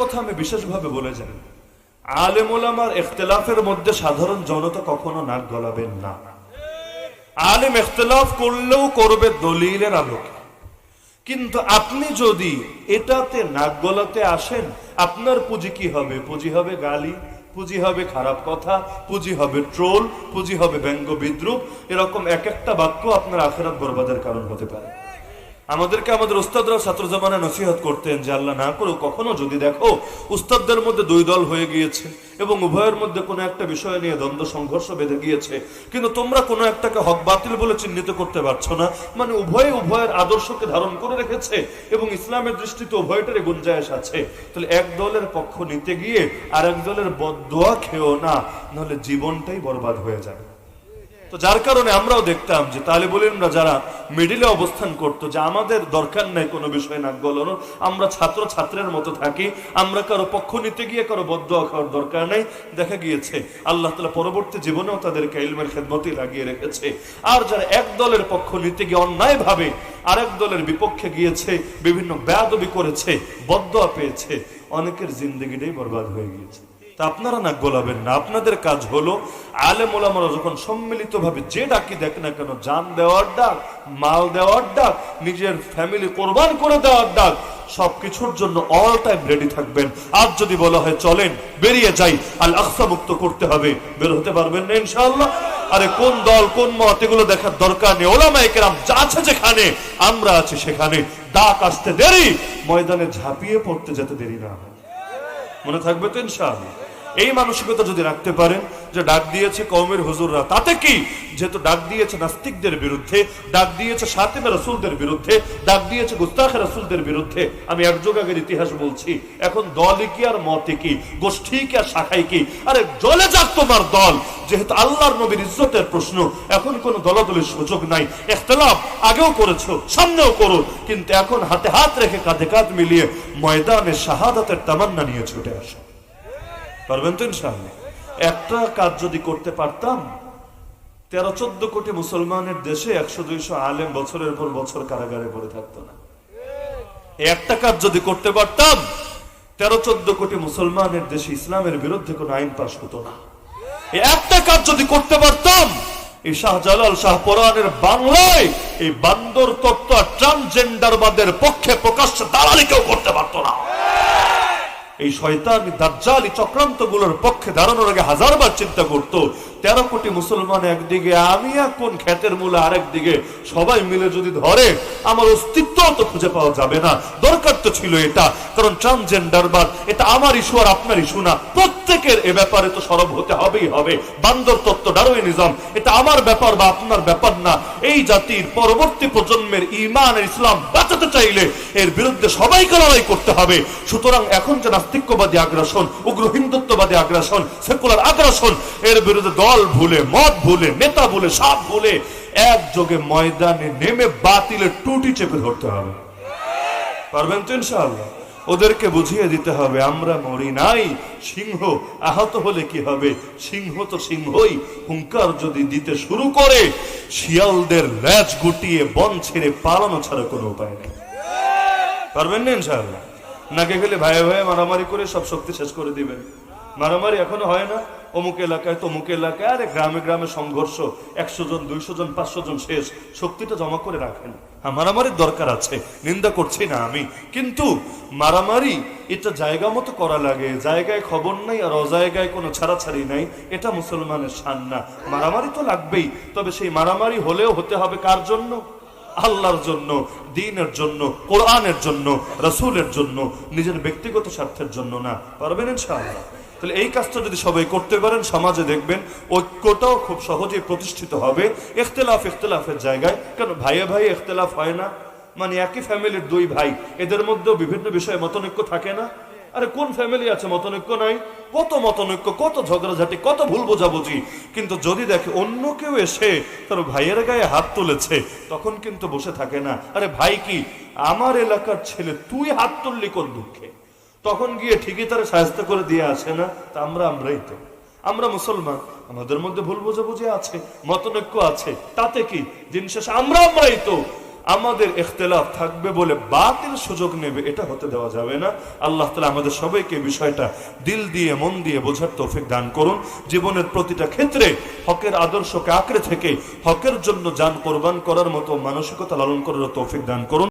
কথা আমি বিশেষভাবে বলে যাই। আলেমুলামার এখতলাফের মধ্যে সাধারণ জনতা কখনো নাক গলাবেন না। আলেম এখতলাফ করলেও করবে দলিলের আলোকে। কিন্তু আপনি যদি এটাতে নাক গলাতে আসেন, আপনার পুঁজি কি হবে? পুঁজি হবে গালি, পুঁজি হবে খারাপ কথা, পুঁজি হবে ট্রোল, পুঁজি হবে ব্যঙ্গ বিদ্রুপ, এরকম এক একটা বাক্য আপনার আখেরাত বরবাদের কারণ হতে পারে। আমাদেরকে আমাদের উস্তাদরা ছাত্র জামানায় নসিহত করতেন যে আল্লাহ না করো কখনো যদি দেখো উস্তাদদের মধ্যে দুই দল হয়ে গিয়েছে এবং উভয়ের মধ্যে কোনো একটা বিষয় নিয়ে দ্বন্দ্ব, সংঘর্ষ বেঁধে গিয়েছে, কিন্তু তোমরা কোনো একটাকে হক বাতিল বলে চিহ্নিত করতে পারছ না। মানে উভয়ে উভয়ের আদর্শকে ধারণ করে রেখেছে এবং ইসলামের দৃষ্টিতে উভয়টারই গুঞ্জায়শ আছে। তাহলে এক দলের পক্ষ নিতে গিয়ে আর এক দলের বদোয়া খেও না, নাহলে জীবনটাই বরবাদ হয়ে যাবে। তো যার কারণে আমরাও দেখতাম যে তালিবুল ইলমরা যারা মিডিলে অবস্থান করতো, যে আমাদের দরকার নাই কোনো বিষয় নাক গলানোর, আমরা ছাত্র ছাত্রের মতো থাকি, আমরা কারও পক্ষ নিতে গিয়ে কারও বদ্ধ খাওয়ার দরকার নাই। দেখা গিয়েছে, আল্লাহ তালা পরবর্তী জীবনেও তাদেরকে ইলমের খেদমতি লাগিয়ে রেখেছে। আর যারা এক দলের পক্ষ নিতে গিয়ে অন্যায় ভাবে আরেক দলের বিপক্ষে গিয়েছে, বিভিন্ন ব্যাদবি করেছে বদ্ধ পেয়েছে, অনেকের জিন্দগিটাই বরবাদ হয়ে গিয়েছে। তা আপনারা না গোলাবেন না, আপনাদের কাজ হলো আলেম ওলামারা যখন সম্মিলিত ভাবে যে ডাকি দেখ না কেন, জান দেওয়ার ডাক, মাল দেওয়ার ডাক, নিজের ফ্যামিলি কোরবান করে দেওয়ার ডাক, সবকিছুর জন্য অল টাইম রেডি থাকবেন। আজ যদি বলা হয় চলেন, বেরিয়ে যাই, আল আকসা মুক্ত করতে হবে, বের হতে পারবেন না ইনশাআল্লাহ। আরে কোন দল, কোন মত, এগুলো দেখার দরকার নেই। ওলামা একরাম যা আছে যেখানে, আমরা আছি সেখানে। ডাক আসতে দেরি, ময়দানে ঝাঁপিয়ে পড়তে যেতে দেরি না মনে থাকবে তো ইনশাআল্লাহ। এই মানসিকতা যদি রাখতে পারেন, যে ডাক দিয়েছে কৌমের হুজুররা, তাতে কি? যেহেতু ডাক দিয়েছে নাস্তিকদের বিরুদ্ধে, ডাক দিয়েছে সাতেমে রসুলদের বিরুদ্ধে, ডাক দিয়েছে গুস্তাখে রসুলদের বিরুদ্ধে, আমি এক যুগ আগের ইতিহাস বলছি, এখন দলই কি আর মতে কি গোষ্ঠী কি আর শাখাই কি আরে জলে যাক তোমার দল, যেহেতু আল্লাহর নবীর ইজ্জতের প্রশ্ন, এখন কোন দলাদলের সুযোগ নাই। এখতলাফ আগেও করেছ, সামনেও করো, কিন্তু এখন হাতে হাত রেখে কাঁধে কাঁধ মিলিয়ে ময়দানে শাহাদাতের তামান্না নিয়ে ছুটে আসো। পারবেন তো ইনশাআল্লাহ? একটা কাজ যদি করতে পারতাম, তেরো চোদ্দ কোটি মুসলমানের দেশে একশো দুইশো আলেম বছরের পর বছর কারাগারে পড়ে থাকতো না। একটা কাজ যদি করতে পারতাম, তেরো চোদ্দ কোটি মুসলমানের দেশে ইসলামের বিরুদ্ধে কোনো আইন পাশ হতো না। একটা কাজ যদি করতে পারতাম, এই শাহজালাল শাহ পরানের বাংলায় এই বান্দর তত্ত্ব ট্রান্সজেন্ডারবাদের পক্ষে প্রকাশ্যে দালালি কেউ করতে পারতো না। এই শয়তান দাজ্জাল চক্রান্তগুলোর পক্ষে দাঁড়ানোর আগে হাজারবার চিন্তা করত তেরো কোটি মুসলমান একদিকে আমি আর কোন খ্যাতের মূলে আরেক দিকে, সবাই মিলে যদি ধরে, আমার অস্তিত্ব তো খুঁজে পাওয়া যাবে না। দরকার তো ছিল এটা, কারণ ট্রান্সজেন্ডারবাদ এটা আমার ইস্যু আর আপনার ইস্যু না। প্রত্যেকের এ ব্যাপারে তো সরব হতে হবেই হবে। বান্দর তত্ত্ব ডারোইনিজম এটা আমার ব্যাপার বা আপনার ব্যাপার না। এই জাতির পরবর্তী প্রজন্মের ইমান ইসলাম বাঁচাতে চাইলে এর বিরুদ্ধে সবাইকে লড়াই করতে হবে। সুতরাং এখন যে নাস্তিক্যবাদী আগ্রাসন, উগ্র হিন্দুত্ববাদী আগ্রাসন, সেকুলার আগ্রাসন, এর বিরুদ্ধে দল ভুলে, মত ভুলে, নেতা ভুলে, সব ভুলে একযোগে ময়দানে নেমে বাতিলের টুটি চেপে ধরতে হবে। পারবেন তো ইনশাআল্লাহ? ওদেরকে বুঝিয়ে দিতে হবে, আমরা মরি নাই, সিংহ আহত হলে কি হবে? সিংহ তো সিংহই, হুঙ্কার যদি দিতে শুরু করে, শিয়ালদের ল্যাচ গুটিয়ে বন ছেড়ে পালানো ছাড়া কোনো উপায় নেই। পারবেন না ইনশাআল্লাহ? নাকে গেলে ভাইয়ে ভাইয়ে মারামারি করে সব শক্তি শেষ করে দিবেন। মারামারি এখনও হয় না? অমুক এলাকায় তমুক এলাকায়, আরে গ্রামে গ্রামে সংঘর্ষ, একশো জন, দুইশো জন, পাঁচশো জন শেষ। শক্তিটা জমা করে রাখেন। হ্যাঁ মারামারির দরকার আছে, নিন্দা করছি না আমি। কিন্তু মারামারি, এটা জায়গা মতো করা লাগে। জায়গায় খবর নাই আর অজায়গায় কোনো ছাড়াছাড়ি নাই। এটা মুসলমানের শান না। মারামারি তো লাগবেই, তবে সেই মারামারি হলেও হতে হবে কার জন্য? আল্লাহর জন্য, দিনের জন্য, কোরআনের জন্য, রসুলের জন্য, নিজের ব্যক্তিগত স্বার্থের জন্য না। পারবেন ইনশাআল্লাহ? তাহলে এই কাজটা যদি সবাই করতে পারেন, সমাজে দেখবেন ঐক্যটাও খুব সহজে প্রতিষ্ঠিত হবে। ইখতলাফ ইখতলাফের জায়গায়, কেন ভাইয়ে ভাই ইখতলাফ হয় না? মানে একই ফ্যামিলির দুই ভাই, এদের মধ্যেও বিভিন্ন বিষয়ে মতনৈক্য থাকে না? আরে কোন ফ্যামিলি আছে মতনৈক্য নাই? কত মতনৈক্য, কত ঝগড়াঝাটি, কত ভুল বোঝাবুঝি। কিন্তু যদি দেখে অন্য কেউ এসে তার ভাইয়ের গায়ে হাত তুলেছে, তখন কিন্তু বসে থাকে না। আরে ভাই কি, আমার এলাকার ছেলে তুই হাত তুললি কোন দুঃখে? তখন গিয়ে ঠিকই তারা সাহায্য করে দিয়ে আসে না, তা আমরা আমরাই তো। আমরা মুসলমান, আমাদের মধ্যে ভুল বোঝাবুঝি আছে, মতনৈক্য আছে। তাতে কি? দিন শেষে আমরা আমরাই তো। আমাদের ইখতলাফ থাকবে বলে বাতিল সুযোগ নেবে, এটা হতে দেওয়া যাবে না। আল্লাহ তালা আমাদের সবাইকে বিষয়টা দিল দিয়ে, মন দিয়ে বোঝার তৌফিক দান করুন। জীবনের প্রতিটা ক্ষেত্রে হকের আদর্শকে আঁকড়ে থেকে হকের জন্য যান কোরবান করার মতো মানসিকতা লালন করার তৌফিক দান করুন।